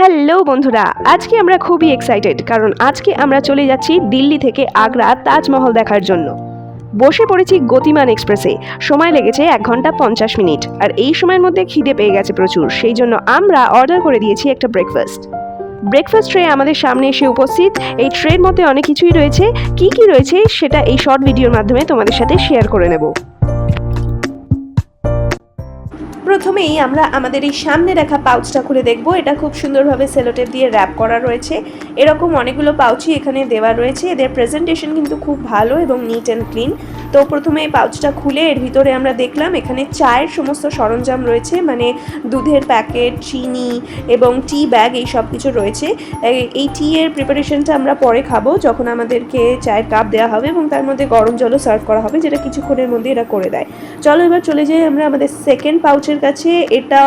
Hello বন্ধুরা, আজকে আমরা খুবই এক্সাইটেড কারণ আজকে আমরা চলে যাচ্ছি দিল্লি থেকে আগ্রা তাজমহল দেখার জন্য। বসে পড়েছি গতিমান এক্সপ্রেসে সময় লেগেছে এক ঘণ্টা পঞ্চাশ মিনিট, আর এই সময়ের মধ্যে খিদে পেয়ে গেছে প্রচুর, সেই জন্য আমরা অর্ডার করে দিয়েছি একটা ব্রেকফাস্ট ব্রেকফাস্ট ট্রে আমাদের সামনে এসে উপস্থিত, এই ট্রের মধ্যে অনেক কিছুই রয়েছে, কি কি রয়েছে সেটা এই শর্ট ভিডিওর মাধ্যমে তোমাদের সাথে শেয়ার করে নেব। প্রথমেই আমরা আমাদের এই সামনে রাখা পাউচটা খুলে দেখব। এটা খুব সুন্দরভাবে সেলোটেপ দিয়ে র্যাপ করা রয়েছে। এরকম অনেকগুলো পাউচই এখানে দেওয়া রয়েছে। এদের প্রেজেন্টেশন কিন্তু খুব ভালো এবং নিট অ্যান্ড ক্লিন তো প্রথমে এই পাউচটা খুলে এর ভিতরে আমরা দেখলাম এখানে চায়ের সমস্ত সরঞ্জাম রয়েছে মানে দুধের প্যাকেট চিনি এবং টি ব্যাগ এই সব কিছু রয়েছে। এই- টি এর প্রিপারেশনটা আমরা পরে খাব যখন আমাদেরকে চায়ের কাপ দেওয়া হবে এবং তার মধ্যে গরম জলও সার্ভ করা হবে, যেটা কিছুক্ষণের মধ্যে এরা করে দেয়। চলো এবার চলে যাই আমরা আমাদের সেকেন্ড পাউচের কাছে এটা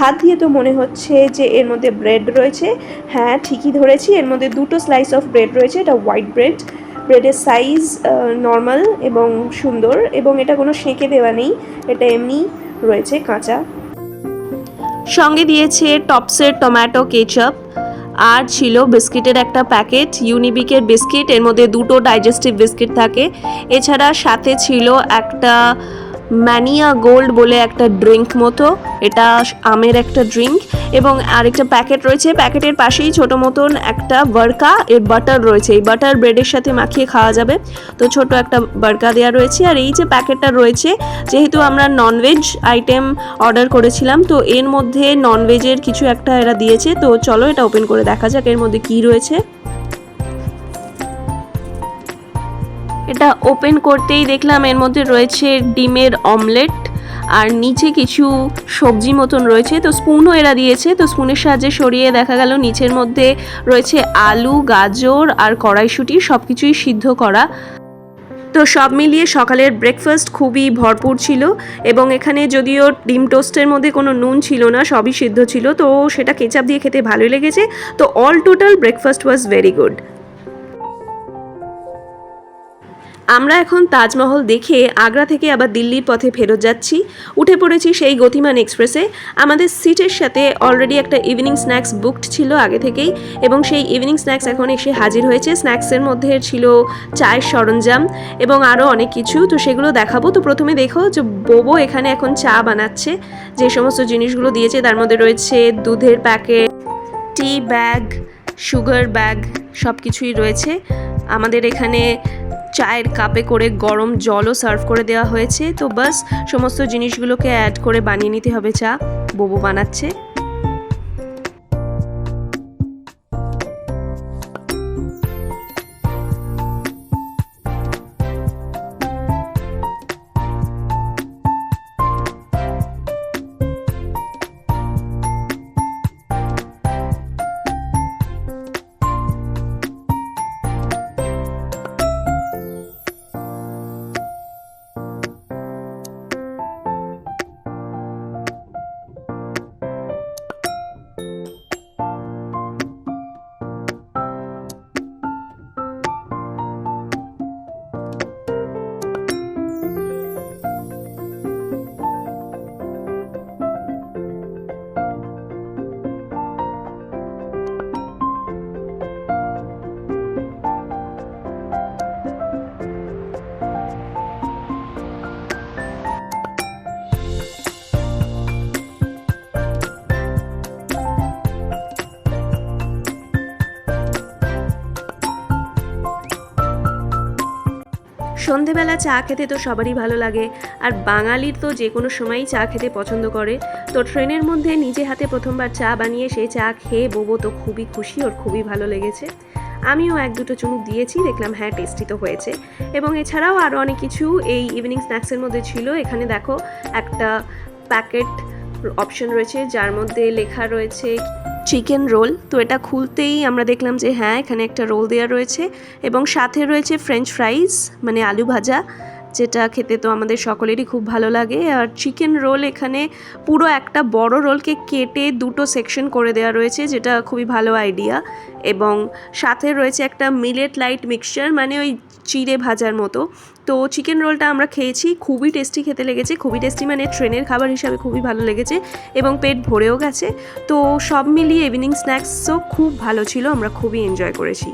হাত দিয়ে তো মনে হচ্ছে যে এর মধ্যে ব্রেড রয়েছে। হ্যাঁ ঠিকই ধরেছি, এর মধ্যে দুটো স্লাইস অফ ব্রেড রয়েছে, এটা হোয়াইট ব্রেড ব্রেডের সাইজ নর্মাল এবং সুন্দর এবং এটা কোনো সেঁকে দেওয়া নেই, এটা এমনি রয়েছে কাঁচা। সঙ্গে দিয়েছে টপসের টমেটো কেচাপ আর ছিল বিস্কিটের একটা প্যাকেট ইউনিবিকের বিস্কিট এর মধ্যে দুটো ডাইজেস্টিভ বিস্কিট থাকে। এছাড়া সাথে ছিল একটা ম্যানিয়া গোল্ড বলে একটা ড্রিঙ্ক মতো। এটা আমের একটা ড্রিঙ্ক এবং আরেকটা প্যাকেট রয়েছে। প্যাকেটের পাশেই ছোট মতন একটা বার্কা এর বাটার রয়েছে। এই বাটার ব্রেডের সাথে মাখিয়ে খাওয়া যাবে। তো ছোট একটা বারকা দেওয়া রয়েছে। আর এই যে প্যাকেটটা রয়েছে, যেহেতু আমরা ননভেজ আইটেম অর্ডার করেছিলাম, তো এর মধ্যে ননভেজের কিছু একটা এরা দিয়েছে। তো চলো এটা ওপেন করে দেখা যাক এর মধ্যে কি রয়েছে। এটা ওপেন করতেই দেখলাম, এর মধ্যে রয়েছে ডিমের অমলেট আর নিচে কিছু সবজি মতন রয়েছে। তো স্পুনও এরা দিয়েছে, তো স্পুনের সাহায্যে সরিয়ে দেখা গেল, নিচের মধ্যে রয়েছে আলু, গাজর আর কড়াইশুঁটি সব কিছুই সিদ্ধ করা। তো সব মিলিয়ে সকালের ব্রেকফাস্ট খুবই ভরপুর ছিল এবং এখানে যদিও ডিম টোস্টের মধ্যে কোনো নুন ছিল না, সবই সিদ্ধ ছিল, তো সেটা কেচাপ দিয়ে খেতে ভালোই লেগেছে। তো all total breakfast was very good আমরা এখন তাজমহল দেখে আগ্রা থেকে আবার দিল্লির পথে ফেরত যাচ্ছি। উঠে পড়েছি সেই গতিমান এক্সপ্রেসে। আমাদের সিটের সাথে অলরেডি একটা ইভিনিং স্ন্যাক্স বুকড ছিল আগে থেকেই এবং সেই ইভিনিং স্ন্যাক্স এখন এসে হাজির হয়েছে। স্ন্যাক্সের মধ্যে ছিল চায়ের সরঞ্জাম এবং আরও অনেক কিছু। তো সেগুলো দেখাবো। তো প্রথমে দেখো যে বোবো এখানে এখন চা বানাচ্ছে। যে সমস্ত জিনিসগুলো দিয়েছে তার মধ্যে রয়েছে দুধের packet tea bag sugar bag সব কিছুই রয়েছে। আমাদের এখানে চায়ের কাপে করে গরম জলও সার্ভ করে দেওয়া হয়েছে। তো বাস, সমস্ত জিনিসগুলোকে অ্যাড করে বানিয়ে নিতে হবে চা। বোবো বানাচ্ছে। সন্ধেবেলা চা খেতে তো সবারই ভালো লাগে। আর বাঙালির তো যে কোনো সময়ই চা খেতে পছন্দ করে। তো ট্রেনের মধ্যে নিজে হাতে প্রথমবার চা বানিয়ে সেই চা খেয়ে বোবো তো খুবই খুশি, ওর খুবই ভালো লেগেছে। আমিও এক দুটো চুমুক দিয়েছি, দেখলাম হ্যাঁ টেস্টি তো হয়েছে। এবং এছাড়াও আরও অনেক কিছু এই ইভিনিং স্ন্যাক্সের মধ্যে ছিল। এখানে দেখো একটা প্যাকেট অপশন রয়েছে, যার মধ্যে লেখা রয়েছে চিকেন রোল। তো এটা খুলতেই আমরা দেখলাম যে হ্যাঁ এখানে একটা রোল দেওয়া রয়েছে এবং সাথে রয়েছে ফ্রেঞ্চ ফ্রাইজ মানে আলু ভাজা যেটা খেতে তো আমাদের সকলেরই খুব ভালো লাগে। আর চিকেন রোল এখানে পুরো একটা বড় রোলকে কেটে দুটো সেকশন করে দেওয়া রয়েছে, যেটা খুবই ভালো আইডিয়া এবং সাথে রয়েছে একটা মিলেট লাইট মিক্সচার মানে ওই চিড়ে ভাজার মতো। তো চিকেন রোলটা আমরা খেয়েছি, খুবই টেস্টি খেতে লেগেছে, খুবই টেস্টি মানে ট্রেনের খাবার হিসাবে খুবই ভালো লেগেছে এবং পেট ভরেও গেছে। তো সব মিলিয়ে ইভিনিং স্ন্যাক্সও খুব ভালো ছিল, আমরা খুবই এনজয় করেছি।